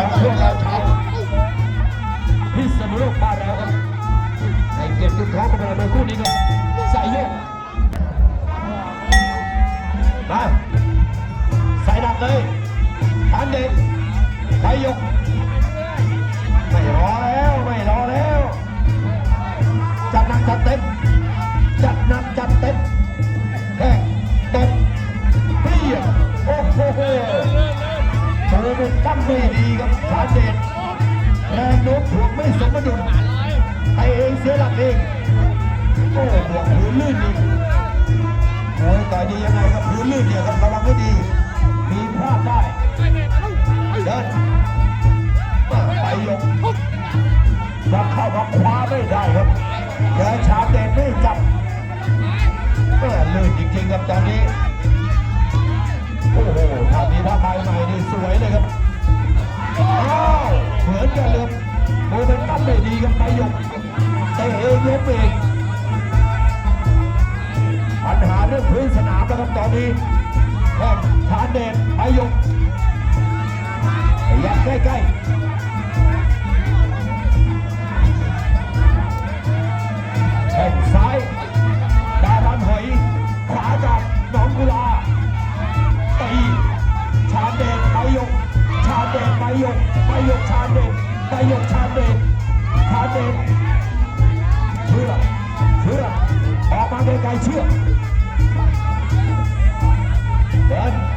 ของพวกเราชาวพิษณุโลกบ้านเราครับในเกมจุดท้องของเราในคู่นี้ครับใส่โยกมาใส่ดักเลยฐานเด่นไปยกไม่รอแล้วไม่รอแล้วจัดหนักจัดเต็ม ตั้งไม่ดีครับฐาเด่นแรงโน้มถ่วงไม่สมดุลไอเองเสียหลักเองโอ้บวกพื้นลื่นอีกโอ้ยต่อยดียังไงครับพื้นลื่นเนี่ยครับระวังให้ดี มีพลาดได้เดินไปยกจะเข้ามาคว้าไม่ได้ครับเจอชาเด่นไม่จับแม่ลื่นจริงๆครับตอนนี้โอ้โหท่านี้ถ้าภายใหม่นี่สวยเลยครับ ตะเองล้มเองปัญหาเรื่องพื้นสนามนะครับตอนนี้แค่ชาเดนไปยกพยายามใกล้ๆแข้งซ้ายดารันหอย ขวาจากหนองกุลาตีชาเดชไปยก ชาเดชไปยกไปยกชาเดชไปยกชาเดชชาเดช เชื่อเชื่อออกมาไกลๆเชื่อเดิน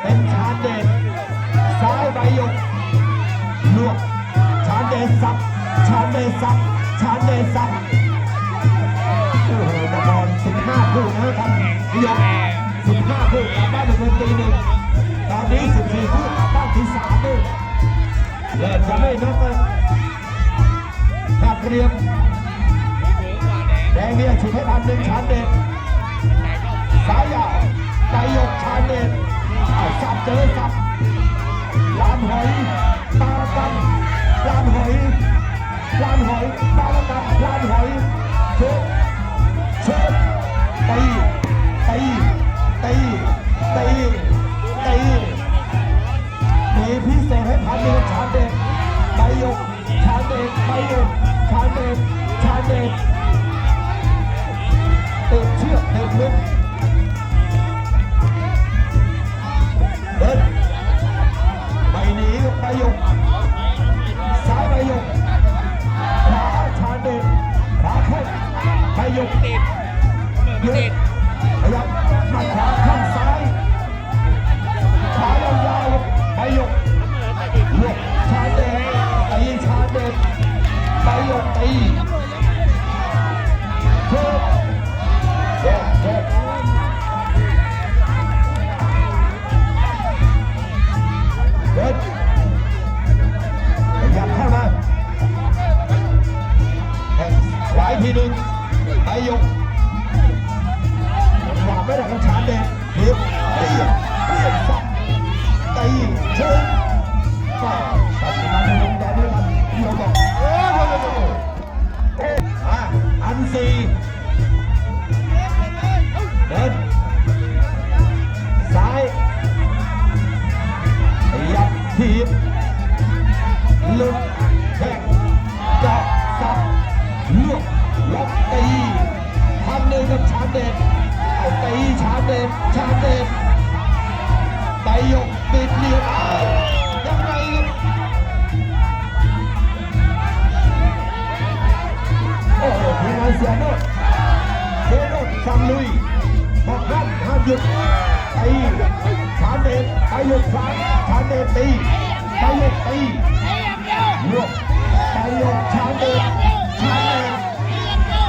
เป็นชาเดชซ้ายใบหยกลวกชาเดชสับชาเดชสับชาเดชสับโอ้โหตะบอล15คู่นะครับนิยม15คู่กลับบ้านเป็นตีหนึ่งตอนนี้14คู่กลับบ้านที่3ด้วยเริ่มจะไม่น็อกเลยขาดเตรียมแดงเนี่ยฉีดให้พันหนึ่งชาเด็ดสายยาวไกยกชาเด็ด เจอสับลานหอยตาละกันลานหอยลานหอยตาละกันลานหอยเชิดเชิดตีตี ไปยกปิดเหลี่ยมอ้าวยังไงครับโอ้โหทีมงานเสียโนดเสียโนดสั่งลุยบอกห้ามห้ามหยุดตีชาเดชไปยกขวาชาเดชตีไปยกตีลวกไปยกชาเดชชาเดช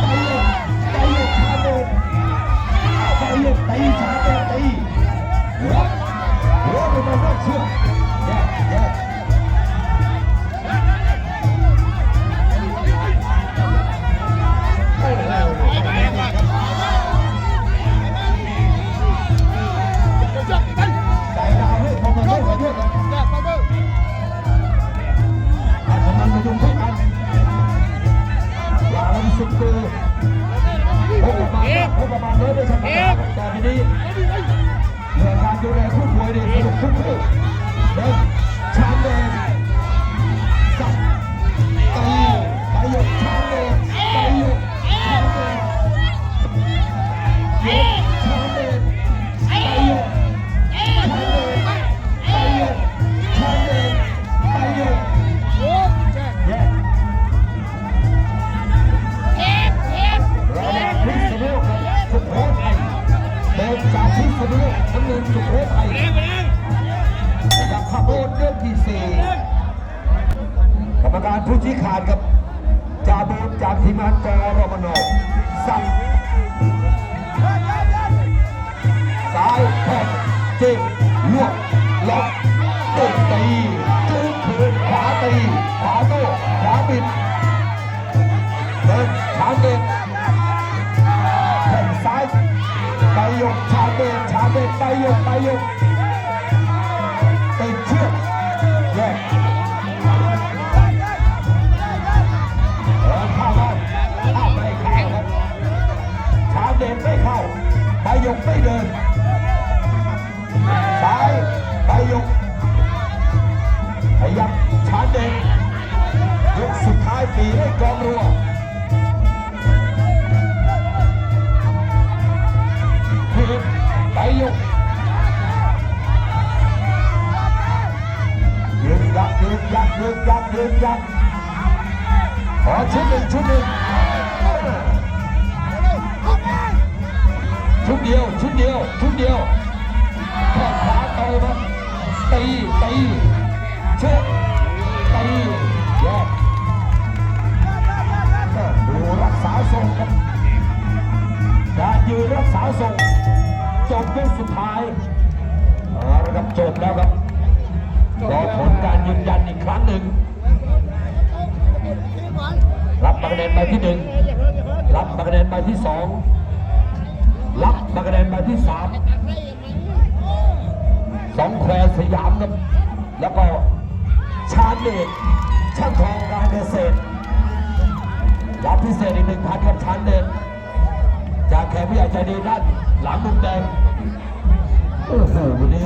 ไปยกไปยกชาเดชไปลูกตีชาเตตีล็อก Yeah, yeah. าดครับจาบูนจากทีมงานกรมนสับซ้ายแทงจิ้มลวกล็อกตึงตีจึงคืนขวาตีขวาโต้ขวาบิดเดินชางเด็กแข่งซ้ายไปยกชางเด็กชางเด็กไปยกไปยก สุดท้ายปีให้กองรัวคือใบหยกยืนยักยืนยักยืนยักยืนยักขอชุดหนึ่งชุดหนึ่งชุดเดียวชุดเดียวชุดเดียวแข้งขวาต่อยมาตีตีเช็ดตีแยก ทรงครับการยืนรักษาทรงจบยกสุดท้ายเอาละครับจบแล้วครับรอผลการยืนยันอีกครั้งหนึ่งรับมาคะแนนใบที่หนึ่งรับมาคะแนนใบที่สองรับมาคะแนนใบที่สามสองแควสยามครับแล้วก็ชาเดช พิเศษอีกหนึ่งพันกับชาญเดชจากแขกผู้ใหญ่ใจดีด้านหลังมุมแดงโอ้โหวันนี้